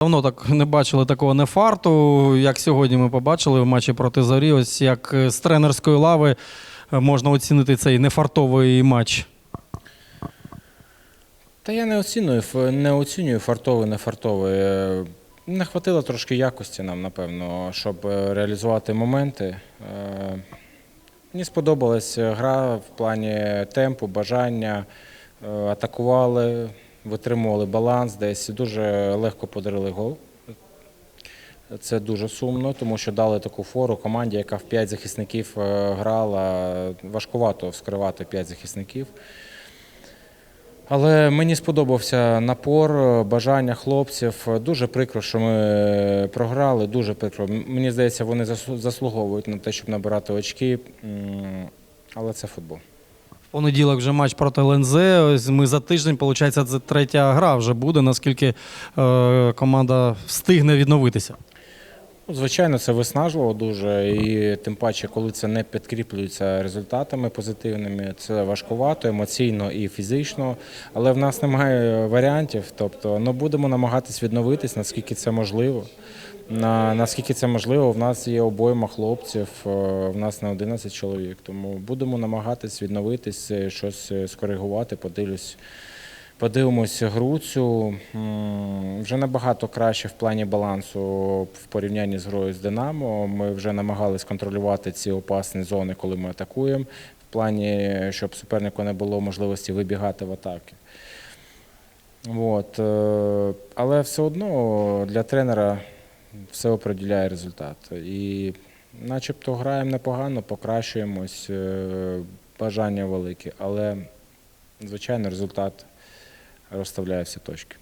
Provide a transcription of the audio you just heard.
Давно так не бачили такого нефарту, як сьогодні ми побачили в матчі проти зорі. Ось як е, з тренерської лави е, можна оцінити цей нефартовий матч. Та я не оціную, ф- не оцінюю фартовий, не фартовий. Е, Не хватило трошки якості нам, напевно, щоб реалізувати моменти. Мені сподобалась гра в плані темпу, бажання. Е, Атакували, витримували баланс десь. Дуже легко подарили гол. Це дуже сумно, тому що дали таку фору команді, яка в 5 захисників е, грала. Важкувато вскривати 5 захисників. Але мені сподобався напор, бажання хлопців. Дуже прикро, що ми програли. Дуже прикро. Мені здається, вони заслуговують на те, щоб набирати очки. Але це футбол. Понеділок вже матч проти ЛНЗ. Ось ми за тиждень, виходить, це третя гра вже буде, наскільки е, команда встигне відновитися. Ну, Звичайно, це виснажливо дуже, і тим паче, коли це не підкріплюється результатами позитивними, це важкувато емоційно і фізично. Але в нас немає варіантів. Тобто, ну будемо намагатись відновитись, наскільки це можливо. На, наскільки це можливо, в нас є обойма хлопців, е, в нас не 11 чоловік. Тому будемо намагатись відновитись, е, щось е, скоригувати, подивлюсь. Подивимося гру цю вже набагато краще в плані балансу в порівнянні з грою з Динамо. Ми вже намагались контролювати ці опасні зони, коли ми атакуємо, в плані, щоб супернику не було можливості вибігати в атаки. От. е, Але все одно для тренера все определяє результат. І начебто граємо непогано, покращуємось, е, бажання велике, але, звичайно, результат розставляє всі точки.